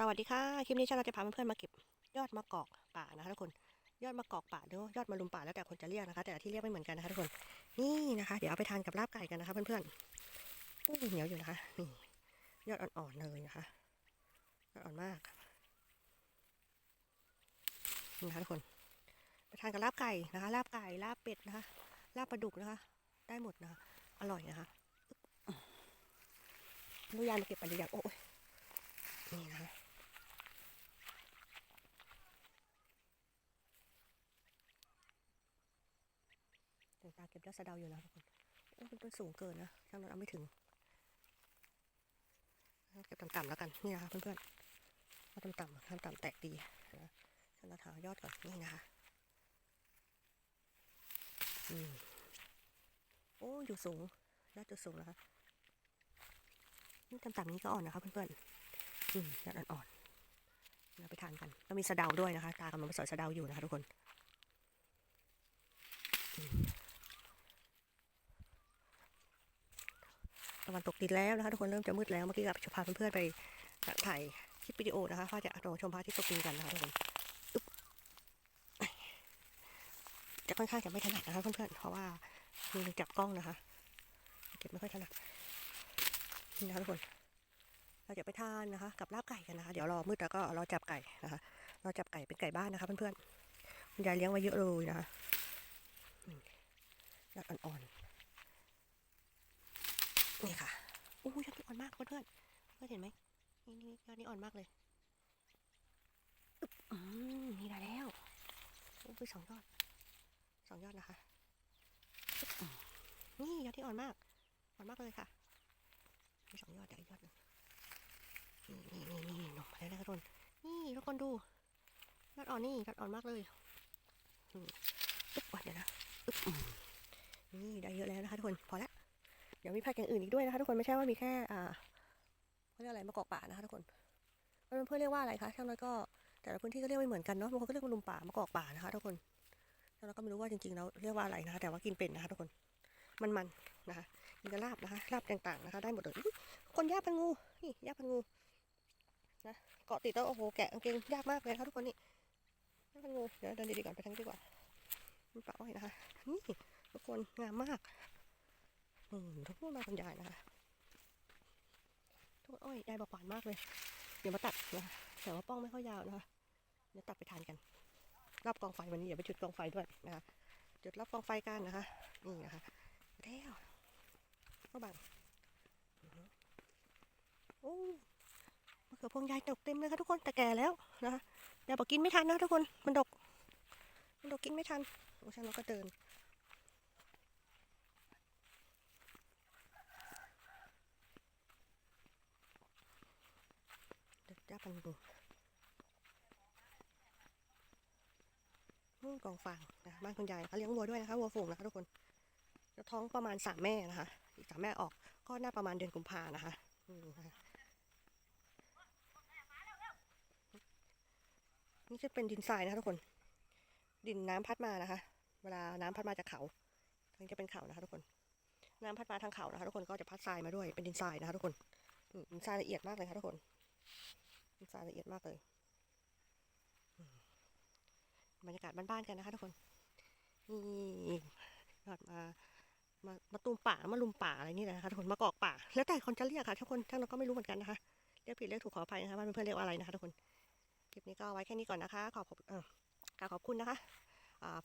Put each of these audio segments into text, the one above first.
สวัสดีค่ะ คลิปนี้ฉันเราจะพาเพื่อนๆมาเก็บยอดมะกอกป่านะคะทุกคน ยอดมะกอกป่าหรือยอดมะลุมป่าแล้วแต่คนจะเรียกนะคะ แต่ที่เรียกไม่เหมือนกันนะคะทุกคน นี่นะคะ เดี๋ยวเอาไปทานกับลาบไก่กันนะคะ เพื่อนๆอู้เหนียวอยู่นะคะ นี่ ยอดอ่อนๆเลยนะคะ ยอดอ่อนมาก นี่นะคะทุกคน ไปทานกับลาบไก่นะคะ ลาบไก่ ลาบเป็ดนะคะ ลาบปลาดุกนะคะ ได้หมดนะคะ อร่อยนะคะลูกยานมาเก็บไปหรือยังโอ้ยนี่นะคะ ถึ งตาเก็บยอดสะเดาอยู่นะทุกคนโอ้เป็นต้นสูงเกินนะช่างนั้นเอาไม่ถึงเก็บต่ำๆแล้วกันนี่นะคะเพื่อนๆเอาต่ำๆต่ำๆแตกดีนะช่านั้นหายอดก่อนนี่นะคะอืมโอ้อยู่สูงยอดจะสูงนะคะนี่ต่ำๆนี้ก็อ่อนนะคะเพื่อนๆอืมยอดอ่อนๆเราไปทานกันแล้วมีสะเดาด้วยนะคะ ตากำลังไปสอยสะเดาอยู่นะคะทุกคน ตะวันตกดินแล้วนะคะทุกคนเริ่มจะมืดแล้วเมื่อกี้กับพาเพื่อนๆไปถ่ายคลิปวิดีโอนะคะว่าจะรอชมพระอาทิตย์ตกดินกันนะคะทุกคนจะค่อนข้างจะไม่ถนัดนะคะเพื่อนๆเพราะว่ามือจับกล้องนะคะ เก็บไม่ค่อยถนัดนี่นะคะทุกคน เราจะไปทานนะคะ กับลาบไก่กันนะคะ เดี๋ยวรอมืดแล้วก็รอจับไก่นะคะรอจับไก่เป็นไก่บ้านนะคะเพื่อนๆคุณยายเลี้ยงไว้เยอะเลยนะคะอ่อนๆ นี่ค่ะโอ้ยยอดนี้อ่อนมากเพื่อนเพื่อนเพื่อนเห็นไหมนี่นี่ยอดนี้อ่อนมากเลยอึ๊บอืมนี่ได้แล้วโอ้ยสองยอดสองยอดนะคะนี่ยอดที่อ่อนมากอ่อนมากเลยค่ะมีสองยอดแต่อีกยอดหนึ่งนี่นี่นี่นี่หนุ่มาแล้วนะคะทุกคนนี่ทุกคนดูยอดอ่อนนี่ยอดอ่อนมากเลยอืมอึ๊บอ่อนเดี๋ยวนะอึ๊บอืมนี่ได้เยอะแล้วนะคะทุกคนพอละเดี๋ยวมีผักอย่างอื่นอีกด้วยนะคะทุกคนไม่ใช่ว่ามีแค่อ่าเขาเรียกอะไรมะกอกป่านะคะทุกคนเพื่อนๆเรียกว่าอะไรคะช่างน้อยก็แต่ละพื้นที่ก็เรียกไม่เหมือนกันเนาะบางคนก็เรียกว่าลุมป่ามะกอกป่านะคะทุกคนช่างน้อยก็ไม่รู้ว่าจริงๆแล้วเรียกว่าอะไรนะคะ แต่ว่ากินเป็นนะคะทุกคนมันๆนะคะกินกับลาบนะคะลาบต่างๆนะคะ ได้หมดเลยคนยากพันงูนี่ยากพันงูนะเกาะติดแล้วโอ้โหแกะกางเกงยากมากเลยนะคะทุกคนนี่ยากพันงูเดี๋ยวเดินดีๆก่อนไปทางนี้ดีกว่ามันป่าอ้อยนะคะนี่ทุกคนงามมาก อืมทุกคนมาคุณยายนะคะทุกคนอ้อยยายบอกหวานมากเลย เดี๋ยวมาตัดนะแต่ว่าป้องไม่ค่อยยาวนะคะเดี๋ยวตัดไปทานกันรอบกองไฟวันนี้เดี๋ยวไปจุดกองไฟด้วยนะคะจุดรอบกองไฟกันนะคะนี่นะคะแล้วก็บังอือฮึโอ้มะเขือพวงยายดกเต็มเลยค่ะทุกคนแต่แก่แล้วนะคะยายบอกกินไม่ทันนะทุกคนมันดกมันดกกินไม่ทันโอ้ช่างเราก็เดิน เด็กจ้า ปันดูนู่นกองฟางนะบ้านคุณยายเขาเลี้ยงวัวด้วยนะคะวัวฝูงนะคะทุกคนแล้วท้องประมาณสามแม่นะคะ อีกสามแม่ออกก็น่าประมาณเดือนกุมภานะคะนี่จะเป็นดินทรายนะคะทุกคน ดินน้ำพัดมานะคะ เวลาน้ำพัดมาจากเขาทางจะเป็นเขานะคะทุกคน น้ำพัดมาทางเขานะคะทุกคนก็จะพัดทรายมาด้วยเป็นดินทรายนะคะทุกคนดินทรายละเอียดมากเลยค่ะทุกคน ดีไซน์ละเอียดมากเลย บรรยากาศบ้านๆกันนะคะทุกคน นี่ยอดมามามาตูมป่ามาลุมป่าอะไรนี่แหละนะคะทุกคนมากอกป่า แล้วแต่คนจะเรียกค่ะทุกคนทั้งเราก็ไม่รู้เหมือนกันนะคะเรียกผิดเรียกถูกขออภัยนะคะว่าเพื่อนๆเรียกว่าอะไรนะคะทุกคนคลิปนี้ก็ไว้แค่นี้ก่อนนะคะ ขอบขอบขอบคุณนะคะ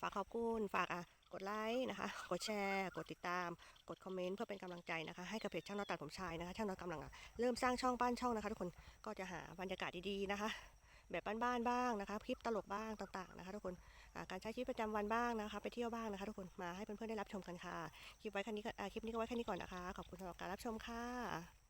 ฝากขอบคุณฝากอะ กดไลค์นะคะ กดแชร์ กดติดตาม กดคอมเมนต์เพื่อเป็นกำลังใจนะคะ ให้กับเพจช่างน้อยตัดผมชายนะคะ ช่างน้อยกำลังอะเริ่มสร้างช่องบ้านช่องนะคะ ทุกคน ก็จะหาบรรยากาศดีๆนะคะ แบบบ้านๆบ้างนะคะ คลิปตลกบ้างต่างๆนะคะ ทุกคน การใช้ชีวิตประจำวันบ้างนะคะ ไปเที่ยวบ้างนะคะ ทุกคน มาให้เพื่อนๆได้รับชมกันค่ะ คลิปไว้แค่นี้คลิปนี้ก็ไว้แค่นี้ก่อนนะคะ ขอบคุณสำหรับการรับชมค่ะ